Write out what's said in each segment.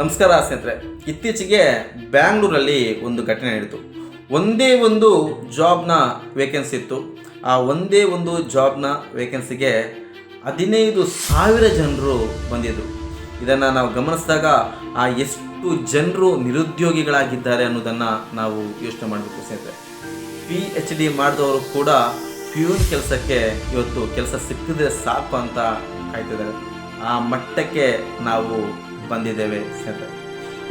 ನಮಸ್ಕಾರ ಸ್ನೇಹಿತರೆ. ಇತ್ತೀಚೆಗೆ ಬ್ಯಾಂಗ್ಳೂರಲ್ಲಿ ಒಂದು ಘಟನೆ ನಡೆಯಿತು ಒಂದೇ ಒಂದು ಜಾಬ್ನ ವೇಕೆನ್ಸಿ ಇತ್ತು. ಆ ಒಂದೇ ಒಂದು ಜಾಬ್ನ ವೇಕೆನ್ಸಿಗೆ ಹದಿನೈದು ಸಾವಿರ ಜನರು ಬಂದಿದ್ದರು ಇದನ್ನು ನಾವು ಗಮನಿಸಿದಾಗ ಆ ಎಷ್ಟು ಜನರು ನಿರುದ್ಯೋಗಿಗಳಾಗಿದ್ದಾರೆ ಅನ್ನೋದನ್ನು ನಾವು ಯೋಚನೆ ಮಾಡಬೇಕು ಸ್ನೇಹಿತರೆ. ಪಿ ಎಚ್ ಡಿ ಮಾಡಿದವರು ಕೂಡ ಪ್ಯೂನ್ ಕೆಲಸಕ್ಕೆ ಇವತ್ತು ಕೆಲಸ ಸಿಕ್ಕಿದ್ರೆ ಸಾಕು ಅಂತ ಕಾಯ್ತಿದ್ದಾರೆ. ಆ ಮಟ್ಟಕ್ಕೆ ನಾವು ಬಂದಿದ್ದೇವೆ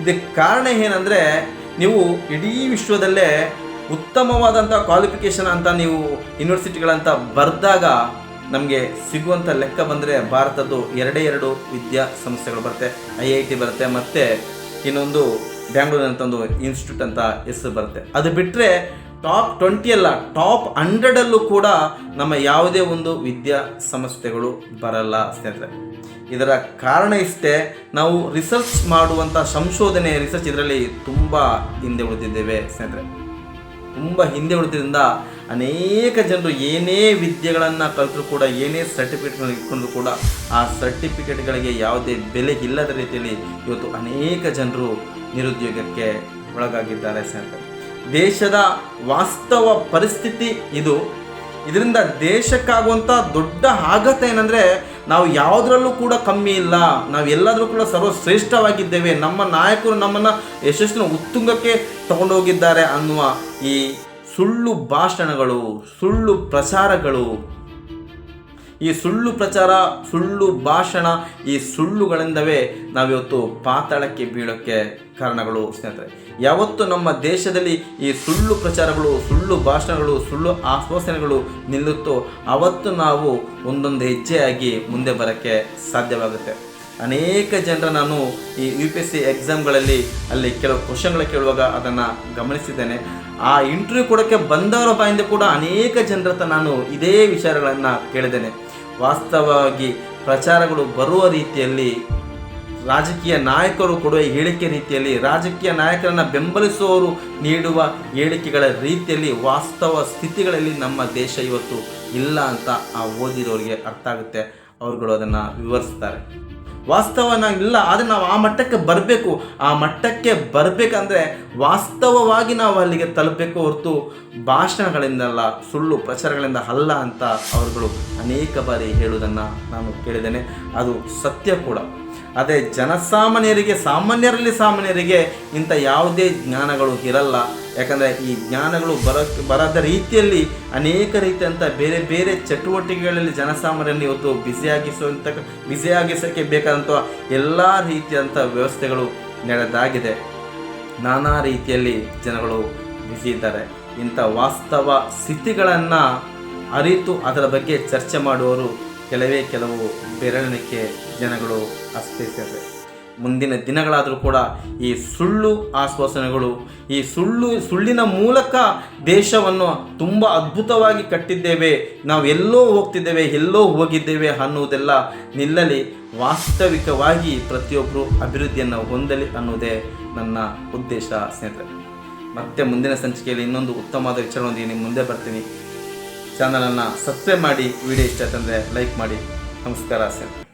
ಇದಕ್ಕೆ ಕಾರಣ ಏನಂದರೆ, ನೀವು ಇಡೀ ವಿಶ್ವದಲ್ಲೇ ಉತ್ತಮವಾದಂಥ ಕ್ವಾಲಿಫಿಕೇಷನ್ ಅಂತ ನೀವು ಯೂನಿವರ್ಸಿಟಿಗಳಂತ ಬರೆದಾಗ ನಮಗೆ ಸಿಗುವಂಥ ಲೆಕ್ಕ ಬಂದರೆ ಭಾರತದ್ದು ಎರಡೇ ಎರಡು ವಿದ್ಯಾ ಸಂಸ್ಥೆಗಳು ಬರುತ್ತೆ. ಐ ಐ ಟಿ ಬರುತ್ತೆ ಮತ್ತು ಇನ್ನೊಂದು ಬ್ಯಾಂಗ್ಳೂರಿನಂಥ ಒಂದು ಇನ್ಸ್ಟಿಟ್ಯೂಟ್ ಅಂತ ಹೆಸರು ಬರುತ್ತೆ. ಅದು ಬಿಟ್ಟರೆ ಟಾಪ್ ಟ್ವೆಂಟಿ ಅಲ್ಲ, ಟಾಪ್ ಹಂಡ್ರೆಡಲ್ಲೂ ಕೂಡ ನಮ್ಮ ಯಾವುದೇ ಒಂದು ವಿದ್ಯಾ ಸಂಸ್ಥೆಗಳು ಬರಲ್ಲ ಸ್ನೇಹಿತರೆ. ಇದರ ಕಾರಣ ಇಷ್ಟೇ, ನಾವು ರಿಸರ್ಚ್ ಮಾಡುವಂಥ ಸಂಶೋಧನೆ ರಿಸರ್ಚ್ ಇದರಲ್ಲಿ ತುಂಬ ಹಿಂದೆ ಉಳಿದಿದ್ದೇವೆ ಸ್ನೇಹಿತರೆ. ತುಂಬ ಹಿಂದೆ ಉಳಿದ್ರಿಂದ ಅನೇಕ ಜನರು ಏನೇ ವಿದ್ಯೆಗಳನ್ನು ಕಲಿತರೂ ಕೂಡ, ಏನೇ ಸರ್ಟಿಫಿಕೇಟ್ಗಳನ್ನ ಇಟ್ಕೊಂಡ್ರು ಕೂಡ, ಆ ಸರ್ಟಿಫಿಕೇಟ್ಗಳಿಗೆ ಯಾವುದೇ ಬೆಲೆ ಇಲ್ಲದ ರೀತಿಯಲ್ಲಿ ಇವತ್ತು ಅನೇಕ ಜನರು ನಿರುದ್ಯೋಗಕ್ಕೆ ಒಳಗಾಗಿದ್ದಾರೆ ಸ್ನೇಹಿತರೆ. ದೇಶದ ವಾಸ್ತವ ಪರಿಸ್ಥಿತಿ ಇದು ಇದರಿಂದ ದೇಶಕ್ಕಾಗುವಂಥ ದೊಡ್ಡ ಆಘಾತ ಏನಂದರೆ ನಾವು ಯಾವುದರಲ್ಲೂ ಕೂಡ ಕಮ್ಮಿ ಇಲ್ಲ. ನಾವು ಎಲ್ಲಾದರೂ ಕೂಡ ಸರ್ವಶ್ರೇಷ್ಠವಾಗಿದ್ದೇವೆ. ನಮ್ಮ ನಾಯಕರು ನಮ್ಮನ್ನು ಯಶಸ್ಸಿನ ಉತ್ತುಂಗಕ್ಕೆ ತಗೊಂಡೋಗಿದ್ದಾರೆ ಅನ್ನುವ ಈ ಸುಳ್ಳು ಭಾಷಣಗಳು, ಸುಳ್ಳು ಪ್ರಚಾರಗಳು ಈ ಸುಳ್ಳು ಪ್ರಚಾರ, ಸುಳ್ಳು ಭಾಷಣ ಈ ಸುಳ್ಳುಗಳಿಂದವೇ ನಾವಿವತ್ತು ಪಾತಾಳಕ್ಕೆ ಬೀಳೋಕ್ಕೆ ಕಾರಣಗಳು ಸ್ನೇಹಿತರೆ. ಯಾವತ್ತು ನಮ್ಮ ದೇಶದಲ್ಲಿ ಈ ಸುಳ್ಳು ಪ್ರಚಾರಗಳು, ಸುಳ್ಳು ಭಾಷಣಗಳು, ಸುಳ್ಳು ಆಶ್ವಾಸನೆಗಳು ನಿಲ್ಲುತ್ತೋ ಅವತ್ತು ನಾವು ಒಂದೊಂದು ಹೆಜ್ಜೆಯಾಗಿ ಮುಂದೆ ಬರೋಕ್ಕೆ ಸಾಧ್ಯವಾಗುತ್ತೆ. ಅನೇಕ ಜನರ ನಾನು ಈ ಯು ಪಿ ಎಸ್ ಸಿ ಎಕ್ಸಾಮ್ಗಳಲ್ಲಿ ಅಲ್ಲಿ ಕೆಲವು ಕ್ವಶನ್ಗಳ ಕೇಳುವಾಗ ಅದನ್ನು ಗಮನಿಸಿದ್ದೇನೆ. ಆ ಇಂಟರ್ವ್ಯೂ ಕೊಡೋಕ್ಕೆ ಬಂದವರ ಬಾಯಿಂದ ಕೂಡ ಅನೇಕ ಜನರ ನಾನು ಇದೇ ವಿಚಾರಗಳನ್ನು ಕೇಳಿದ್ದೇನೆ. ವಾಸ್ತವವಾಗಿ ಪ್ರಚಾರಗಳು ಬರುವ ರೀತಿಯಲ್ಲಿ ರಾಜಕೀಯ ನಾಯಕರು ಕೊಡುವ ಹೇಳಿಕೆ ರೀತಿಯಲ್ಲಿ ರಾಜಕೀಯ ನಾಯಕರನ್ನು ಬೆಂಬಲಿಸುವವರು ನೀಡುವ ಹೇಳಿಕೆಗಳ ರೀತಿಯಲ್ಲಿ ವಾಸ್ತವ ಸ್ಥಿತಿಗಳಲ್ಲಿ ನಮ್ಮ ದೇಶ ಇವತ್ತು ಇಲ್ಲ ಅಂತ ಆ ಓದಿರೋರಿಗೆ ಅರ್ಥ ಆಗುತ್ತೆ. ಅವರುಗಳು ಅದನ್ನು ವಿವರಿಸ್ತಾರೆ. ವಾಸ್ತವನ ಇಲ್ಲ, ಆದರೆ ನಾವು ಆ ಮಟ್ಟಕ್ಕೆ ಬರಬೇಕು. ಆ ಮಟ್ಟಕ್ಕೆ ಬರಬೇಕಂದ್ರೆ ವಾಸ್ತವವಾಗಿ ನಾವು ಅಲ್ಲಿಗೆ ತಲುಪಬೇಕು ಹೊರತು ಭಾಷಣಗಳಿಂದಲ್ಲ, ಸುಳ್ಳು ಪ್ರಚಾರಗಳಿಂದ ಅಲ್ಲ ಅಂತ ಅವರುಗಳು ಅನೇಕ ಬಾರಿ ಹೇಳುವುದನ್ನು ನಾನು ಕೇಳಿದ್ದೇನೆ. ಅದು ಸತ್ಯ ಕೂಡ. ಅದೇ ಜನಸಾಮಾನ್ಯರಿಗೆ, ಸಾಮಾನ್ಯರಲ್ಲಿ ಸಾಮಾನ್ಯರಿಗೆ ಇಂಥ ಯಾವುದೇ ಜ್ಞಾನಗಳು ಇರಲ್ಲ. ಯಾಕಂದರೆ ಈ ಜ್ಞಾನಗಳು ಬರ, ಬರದ ರೀತಿಯಲ್ಲಿ ಅನೇಕ ರೀತಿಯಂಥ ಬೇರೆ ಬೇರೆ ಚಟುವಟಿಕೆಗಳಲ್ಲಿ ಜನಸಾಮಾನ್ಯರನ್ನು ಇವತ್ತು ಬ್ಯುಸಿಯಾಗಿಸುವಂಥ ಬ್ಯುಸಿಯಾಗಿಸೋಕ್ಕೆ ಬೇಕಾದಂಥ ಎಲ್ಲ ರೀತಿಯಂಥ ವ್ಯವಸ್ಥೆಗಳು ನಡೆದಾಗಿದೆ. ನಾನಾ ರೀತಿಯಲ್ಲಿ ಜನಗಳು ಬ್ಯುಸಿ ಇದ್ದಾರೆ. ಇಂಥ ವಾಸ್ತವ ಸ್ಥಿತಿಗಳನ್ನು ಅರಿತು ಅದರ ಬಗ್ಗೆ ಚರ್ಚೆ ಮಾಡುವವರು ಕೆಲವೇ ಕೆಲವು ಬೆರಳಿಕೆ ಜನಗಳು ಸೇರಿದೆ ಮುಂದಿನ ದಿನಗಳಾದರೂ ಕೂಡ ಈ ಸುಳ್ಳು ಆಶ್ವಾಸನೆಗಳು, ಈ ಸುಳ್ಳು, ಸುಳ್ಳಿನ ಮೂಲಕ ದೇಶವನ್ನು ತುಂಬ ಅದ್ಭುತವಾಗಿ ಕಟ್ಟಿದ್ದೇವೆ, ನಾವು ಎಲ್ಲೋ ಹೋಗ್ತಿದ್ದೇವೆ, ಎಲ್ಲೋ ಹೋಗಿದ್ದೇವೆ ಅನ್ನುವುದೆಲ್ಲ ನಿಲ್ಲಲಿ, ವಾಸ್ತವಿಕವಾಗಿ ಪ್ರತಿಯೊಬ್ಬರು ಅಭಿವೃದ್ಧಿಯನ್ನು ಹೊಂದಲಿ ಅನ್ನೋದೇ ನನ್ನ ಉದ್ದೇಶ ಸ್ನೇಹಿತರೆ. ಮತ್ತೆ ಮುಂದಿನ ಸಂಚಿಕೆಯಲ್ಲಿ ಇನ್ನೊಂದು ಉತ್ತಮವಾದ ವಿಚಾರದೊಂದಿಗೆ ನಿಮ್ಮ ಮುಂದೆ ಬರ್ತೀನಿ. ಚಾನಲನ್ನು ಸಬ್ಸ್ಕ್ರೈಬ್ ಮಾಡಿ ವಿಡಿಯೋ ಇಷ್ಟ ಆಯ್ತಂದರೆ ಲೈಕ್ ಮಾಡಿ. ನಮಸ್ಕಾರ ಸ್ನೇಹಿತರೆ